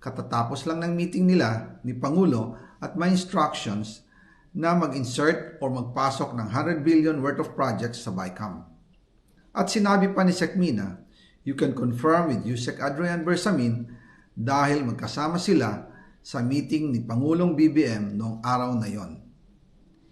katatapos lang ng meeting nila ni Pangulo at may instructions na mag-insert or magpasok ng 100 billion worth of projects sa BICAM. At sinabi pa ni Sekmina, you can confirm with Yusek Adrian Bersamin dahil magkasama sila sa meeting ni Pangulong BBM noong araw na yon.